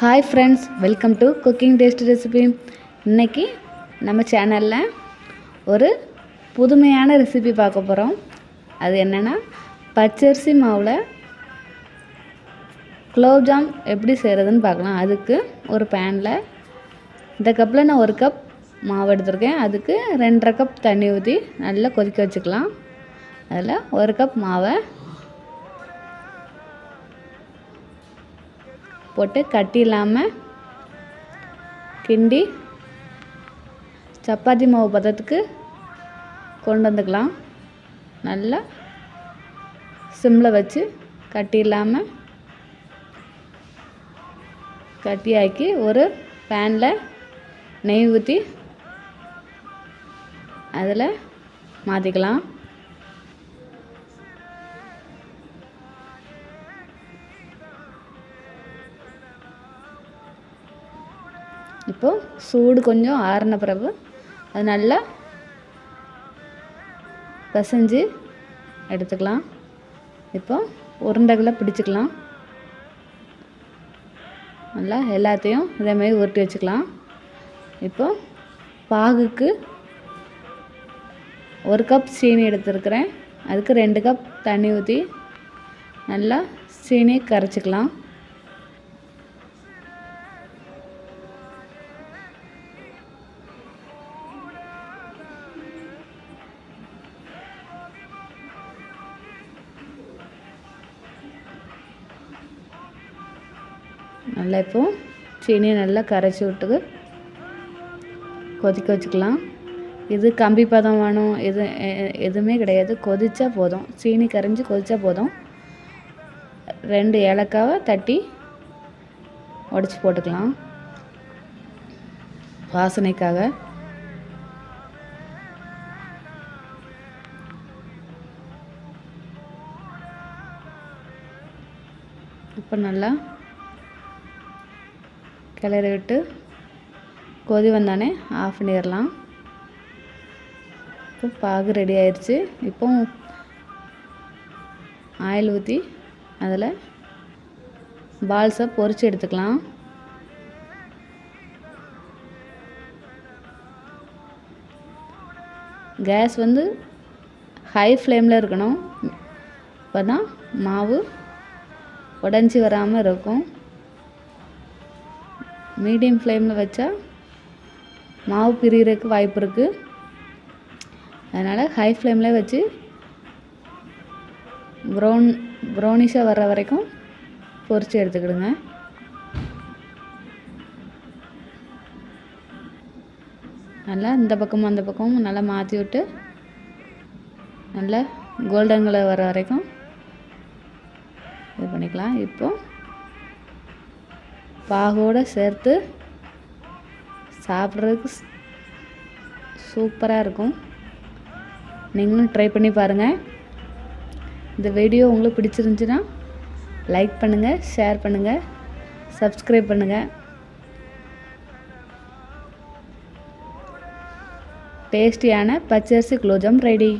Hi friends welcome to cooking taste recipe இன்னைக்கு நம்ம சேனலில் ஒரு புதுமையான ரெசிபி பார்க்க போகிறோம் அது என்னென்னா பச்சரிசி மாவில் குலோப்ஜாம் எப்படி செய்கிறதுன்னு பார்க்கலாம். அதுக்கு ஒரு பேனில் இந்த கப்பில் நான் ஒரு கப் மாவு எடுத்திருக்கேன். அதுக்கு ரெண்டரை கப் தண்ணி ஊற்றி நல்லா கொதிக்க வச்சுக்கலாம். அதில் ஒரு கப் மாவை போட்டு கட்டி இல்லாமல் கிண்டி சப்பாத்தி மாவு பதத்துக்கு கொண்டு வந்துக்கலாம். நல்லா சிம்மில் வச்சு கட்டி இல்லாமல் கட்டியாக்கி ஒரு பேனில் நெய் ஊற்றி அதில் மாற்றிக்கலாம் இப்போது சூடு கொஞ்சம் ஆறின பிறகு அது நல்லா பிசைஞ்சு எடுத்துக்கலாம். இப்போ உருண்டைகளை பிடிச்சிக்கலாம். நல்லா எல்லாத்தையும் இதேமாரி உருட்டி வச்சுக்கலாம். இப்போ பாகுக்கு ஒரு கப் சீனி எடுத்துருக்கிறேன். அதுக்கு ரெண்டு கப் தண்ணி ஊற்றி நல்லா சீனி கரைச்சிக்கலாம். நல்லா இப்போ சீனியை நல்லா கரைச்சி விட்டு கொதிக்க வச்சுக்கலாம். இது கம்பி பதம் வேணும். எது எதுவுமே கிடையாது. கொதித்தா போதும். சீனி கரைஞ்சி கொதிச்சா போதும். ரெண்டு ஏலக்காவை தட்டி உடச்சி போட்டுக்கலாம். வாசனைக்காக. இப்போ நல்லா கிளறி விட்டு கொதி வந்தானே ஆஃப் பண்ணிடலாம் இப்போ பாகு ரெடி ஆயிடுச்சு இப்போ ஆயில் ஊற்றி அதில் பால்ஸை பொரித்து எடுத்துக்கலாம். கேஸ் வந்து ஹை ஃப்ளேமில் இருக்கணும். இப்போ தான் மாவு உடஞ்சி வராமல் இருக்கும். மீடியம் ஃப்ளேமில் வச்சா மாவு பிரிகிறதுக்கு வாய்ப்பு இருக்குது அதனால் ஹை ஃப்ளேமில் வச்சு ப்ரௌன் ப்ரௌனிஷாக வர்ற வரைக்கும் பொறிச்சு எடுத்துக்கிடுங்க. நல்லா இந்த பக்கமும் அந்த பக்கமும் நல்லா மாற்றி விட்டு நல்லா கோல்டன் கலர் வர வரைக்கும் இது பண்ணிக்கலாம். இப்போது பாகோடு சேர்த்து சாப்பிட்றதுக்கு சூப்பராக இருக்கும். நீங்களும் ட்ரை பண்ணி பாருங்கள் இந்த வீடியோ உங்களுக்கு பிடிச்சிருந்துச்சின்னா லைக் பண்ணுங்கள் ஷேர் பண்ணுங்கள் சப்ஸ்கிரைப் பண்ணுங்கள் டேஸ்டியான பச்சரிசி குலோஜாம் ரெடி